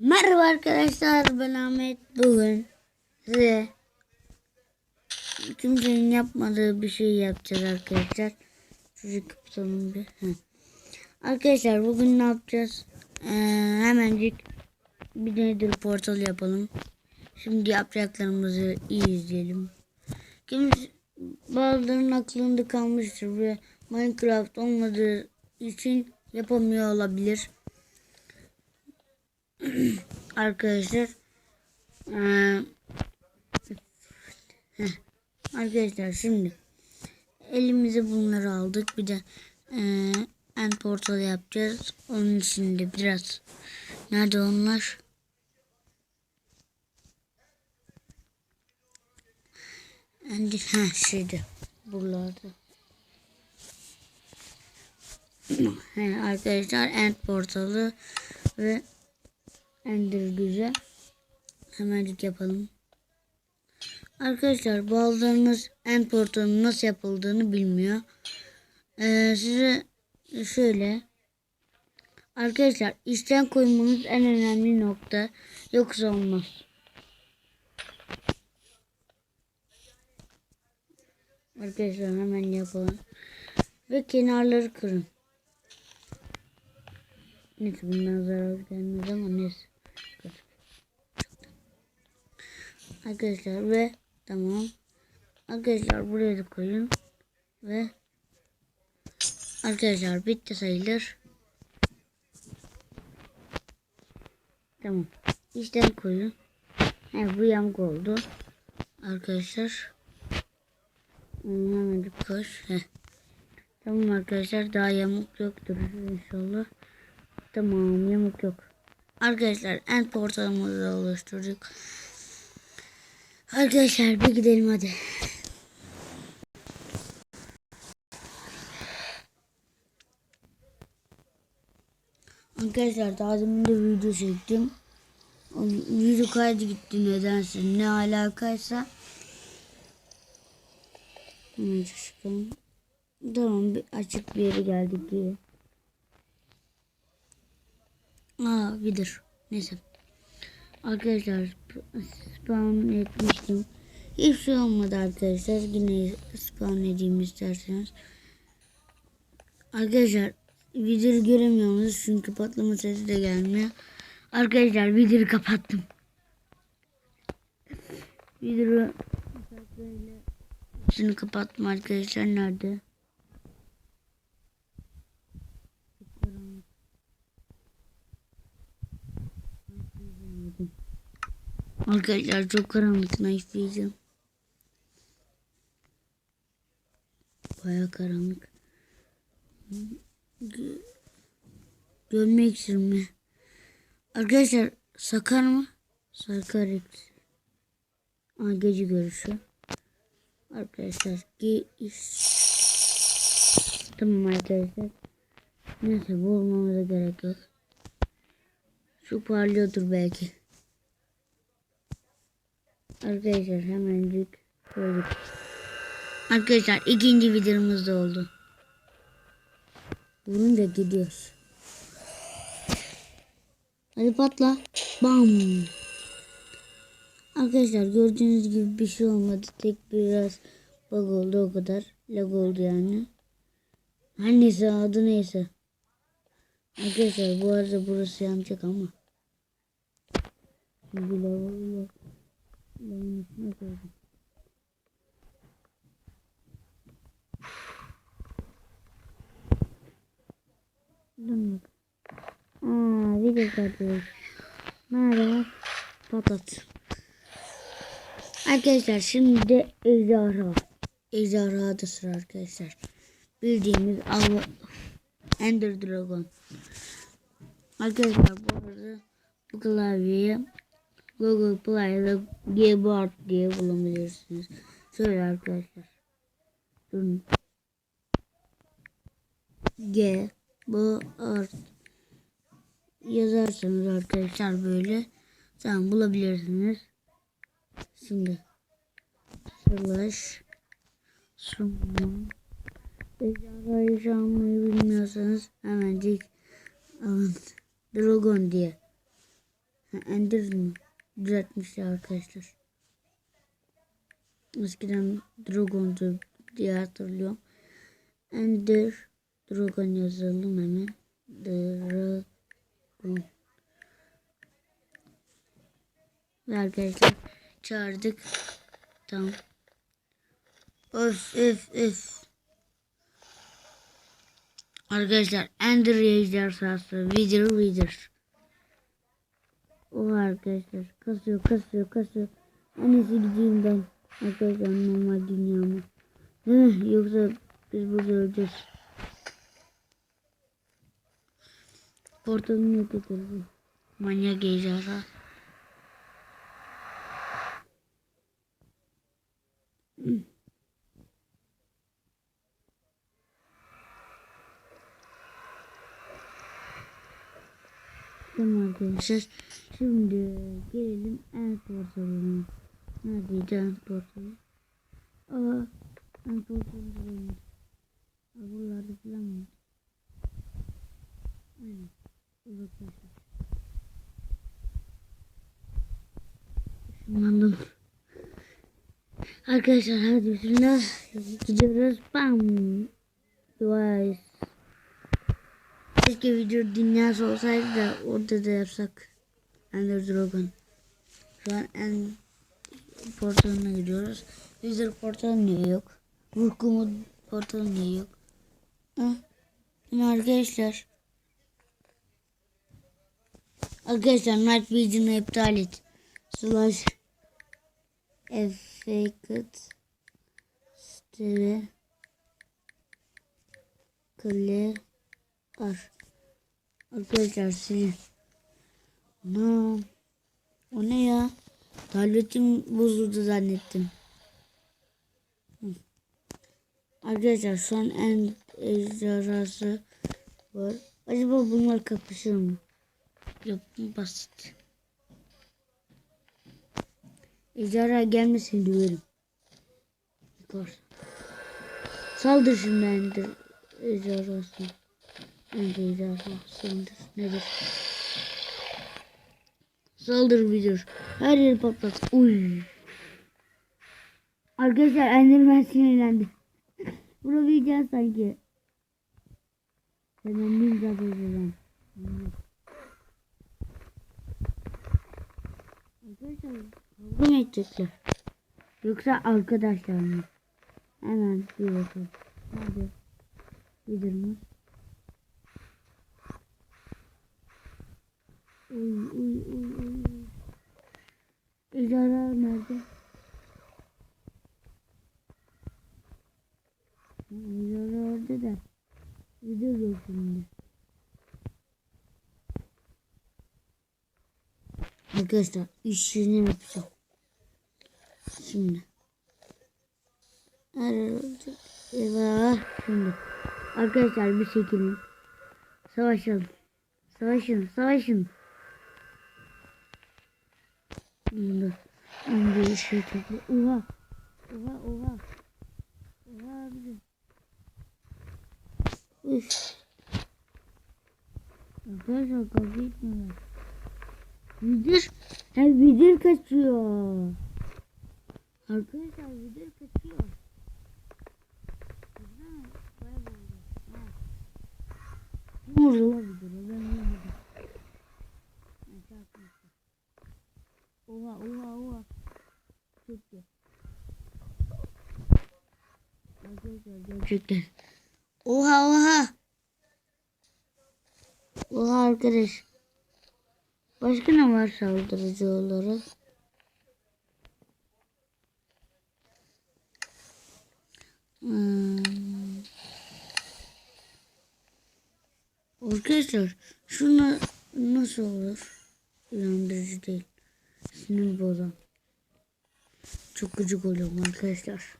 Merhaba arkadaşlar ben Ahmet bugün size kimsenin yapmadığı bir şey yapacağız arkadaşlar. Çocuk kapatalım bir. Arkadaşlar bugün ne yapacağız? Ee, hemencik bir nedir portal yapalım. Şimdi yapacaklarımızı iyi izleyelim. Kimse bazılarının aklında kalmıştır ve Minecraft olmadığı için yapamıyor olabilir. Arkadaşlar heh, arkadaşlar şimdi elimize bunları aldık. Bir de eee end portal yapacağız. Onun için de biraz nerede onlar? End ha şeyde buralarda. Arkadaşlar end portalı ve Ender güzel. Hemencik yapalım. Arkadaşlar bazılarınız end portalının nasıl yapıldığını bilmiyor. Ee, size şöyle. Arkadaşlar işten koymanız en önemli nokta. Yoksa olmaz. Arkadaşlar hemen yapalım. Ve kenarları kırın. Neyse bundan zarar gelmez ama neyse. Arkadaşlar ve tamam. Arkadaşlar buraya da koyun. Ve arkadaşlar bitti sayılır. Tamam. İşten koyun. He, bu yamuk oldu. Arkadaşlar. Hemen koş. Heh. Tamam arkadaşlar daha yamuk yoktur inşallah. Tamam yamuk yok. Arkadaşlar end portalımızı oluşturduk. Arkadaşlar bir gidelim hadi. Arkadaşlar daha demin de video çektim. O video kaydı gitti nedense ne alakaysa. Hemen çıkalım. Tamam bir açık bir yere geldik diye. Aa vidir. Neyse. Arkadaşlar spawn etmiştim. Hiçbir şey olmadı arkadaşlar. Yine spawn edeyim isterseniz. Arkadaşlar vidiri göremiyorsunuz çünkü patlama sesi de gelmiyor. Arkadaşlar vidiri kapattım. Vidiri Şunu kapattım arkadaşlar nerede? Arkadaşlar çok karanlık knife yiyeceğim. Baya karanlık. Gö Görmek istiyorum mi? Arkadaşlar sakar mı? Sakar iksir. Aa, gece görüşü. Arkadaşlar ge Tamam arkadaşlar. Neyse bu olmamıza gerek yok. Şu parlıyordur belki. Arkadaşlar hemencik koyduk. Arkadaşlar ikinci videomuz da oldu. Vurunca gidiyoruz. Hadi patla. Bam. Arkadaşlar gördüğünüz gibi bir şey olmadı. Tek biraz bug oldu o kadar. Lag oldu yani. Her neyse adı neyse. Arkadaşlar bu arada burası yanacak ama. Şimdi Lavabonun üstüne koydum. Bak. Aa, video kartı. Nerede? Patlat. Arkadaşlar şimdi de ejderha. Ejderha da sıra arkadaşlar. Bildiğimiz Allah Ender Dragon. Arkadaşlar bu arada bu klavyeyi Google Play'da Gboard diye bulabilirsiniz. Şöyle arkadaşlar. Durun. G bu yazarsanız arkadaşlar böyle tamam bulabilirsiniz. Şimdi slash Ejderhayı çalmayı bilmiyorsanız hemencik alın. Dragon diye Ender mi? Düzeltmişler arkadaşlar. Eskiden Dragon'du diye hatırlıyorum. Ender Dragon yazalım hemen. Dragon. Ve arkadaşlar çağırdık. Tamam. Öf öf öf. Arkadaşlar Ender ejderhası. Wither Wither. O arkadaşlar. Kasıyor kasıyor kasıyor. En iyisi gideyim ben. Arkadaşlar normal dünyama. Değil mi? Yoksa biz burada öleceğiz. Portalını yok ederiz. Manyak ejderha. Tamam arkadaşlar. Şimdi gelelim en portalına. Neredeydi portalı? Aa, buradaymış. Aa, buralarda falan mı? Aynen. Uzaklaşmış. Işınlandım. Arkadaşlar hadi bismillah. Gidiyoruz. Bam. Device. Keşke video dünyası olsaydı da orada da yapsak. Ender Dragon. Şu an en portalına gidiyoruz. Wizard portalı niye yok? Vurkumu portalı niye yok? Ha? Yine arkadaşlar. Arkadaşlar Night Vision'ı iptal et. Slash Effect Stere Kale Ar Arkadaşlar silin. Ana. O ne ya? Tabletim bozuldu zannettim. Arkadaşlar an en ejderhası var. Acaba bunlar kapışır mı? Yok basit. Ejderha gelmesin diyorum. Yukarı. Saldır şimdi ejderhası. Ender ejderhasıdır. Nedir? Saldır bilir. Her yeri patlat. Uy. Arkadaşlar Enderman sinirlendi. Vurabileceğiz sanki. Hemen bir böyle. Arkadaşlar kavga mı edecekler? Yoksa arkadaşlar mı? Hemen bir bakalım. Hadi. Bildirmiş. Uy uy uy Ejderha nerede? Ejderha orada da. Video yok şimdi. Arkadaşlar işini yapacağım. Şimdi. Eyvah. Şimdi. Arkadaşlar bir çekilin. Savaşalım. Savaşın. Savaşın. Dur. Önce şey topla. Oha. Oha oha. Oha abi. Üf. Arkadaşlar kavga etmiyorlar. Vidir. Her vidir kaçıyor. Arkadaşlar vidir kaçıyor. Baksana, kayboldu. Oha oha oha. Çöktü. Arkadaşlar. Oha oha. Oha arkadaş. Başka ne var saldırıcı olarak? Hmm. Arkadaşlar şunu nasıl olur? İnandırıcı değil. Sinir bozan. Çok gıcık oluyorum arkadaşlar.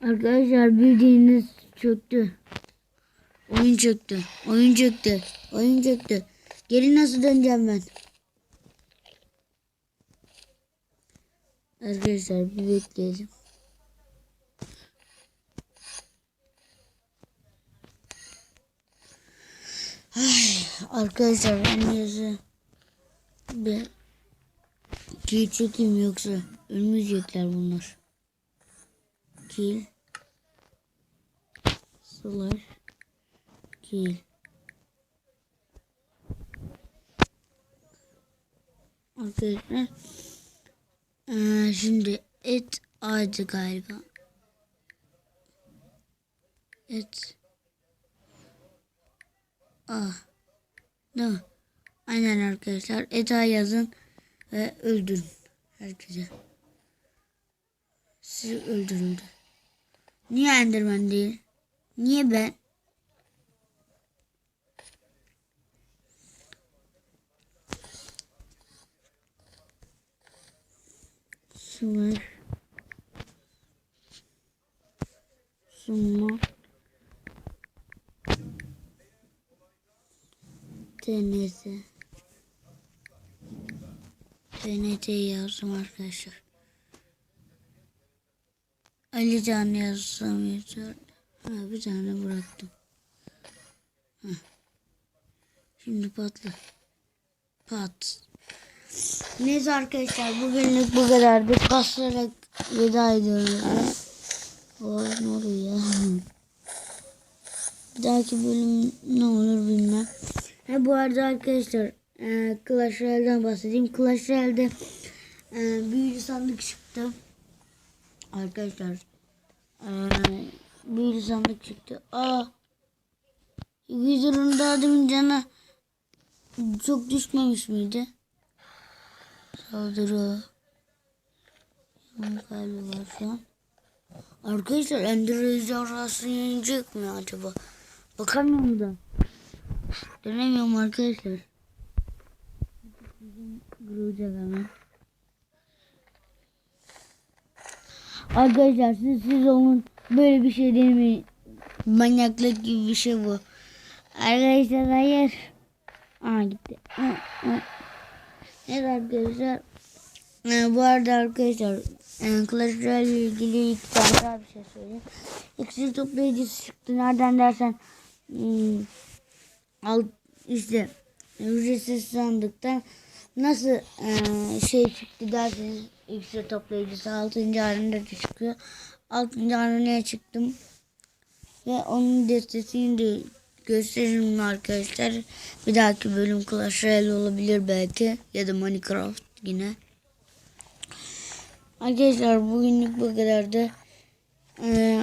Arkadaşlar bildiğiniz çöktü. Oyun çöktü. Oyun çöktü. Oyun çöktü. Geri nasıl döneceğim ben? Arkadaşlar bir bekleyelim. Arkadaşlar ben yazı bir kill çekeyim yoksa ölmeyecekler bunlar. Kill slash kill Arkadaşlar ee, şimdi et ağacı galiba. Et. Ah. Değil? Aynen arkadaşlar. Eda yazın ve öldürün herkese. Sizi öldürüldü. Niye Enderman değil? Niye ben? Slash Summa TNT TNT yazdım arkadaşlar. Ali Can yazsam yeter. Ha, bir tane bıraktım. Heh. Şimdi patla. Pat. Neyse arkadaşlar bugünlük bu kadardı. Kaslarak veda ediyorum. Oh, ne oluyor ya? Bir dahaki bölüm ne olur bilmem. Ha, bu arada arkadaşlar e, Clash Royale'den bahsedeyim. Clash Royale'de e, büyülü sandık çıktı. Arkadaşlar e, büyülü sandık çıktı. Aa Wizard'ın daha demin canı çok düşmemiş miydi? Saldırı. Var şu an. Arkadaşlar Ender ejderhası yenecek mi acaba? Bakamıyorum da. Denemiyorum arkadaşlar. Kırılacak hemen. Arkadaşlar siz siz olun böyle bir şey mi? Manyaklık gibi bir şey bu. Arkadaşlar hayır. Aa gitti. Hı, hı. Evet arkadaşlar. Ee, bu arada arkadaşlar e, Clash Royale ile ilgili iki tane bir şey söyleyeyim. İksir toplayıcısı çıktı. Nereden dersen hmm, alt, işte ücretsiz sandıktan nasıl e, şey çıktı derseniz iksir toplayıcısı 6. halinde de çıkıyor. 6. haline çıktım. Ve onun destesini de gösteririm arkadaşlar. Bir dahaki bölüm Clash Royale olabilir belki. Ya da Minecraft yine. Arkadaşlar bugünlük bu kadardı. Ee,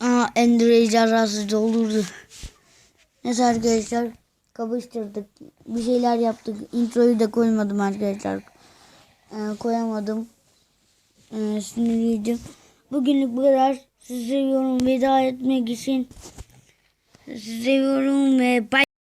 aa, Ender ejderhası olurdu. Neyse arkadaşlar kapıştırdık. Bir şeyler yaptık. Introyu da koymadım arkadaşlar. Ee, koyamadım. Ee, sinirliydim. Bugünlük bu kadar. Sizi seviyorum. Veda etmek için. Sizi seviyorum ve bay.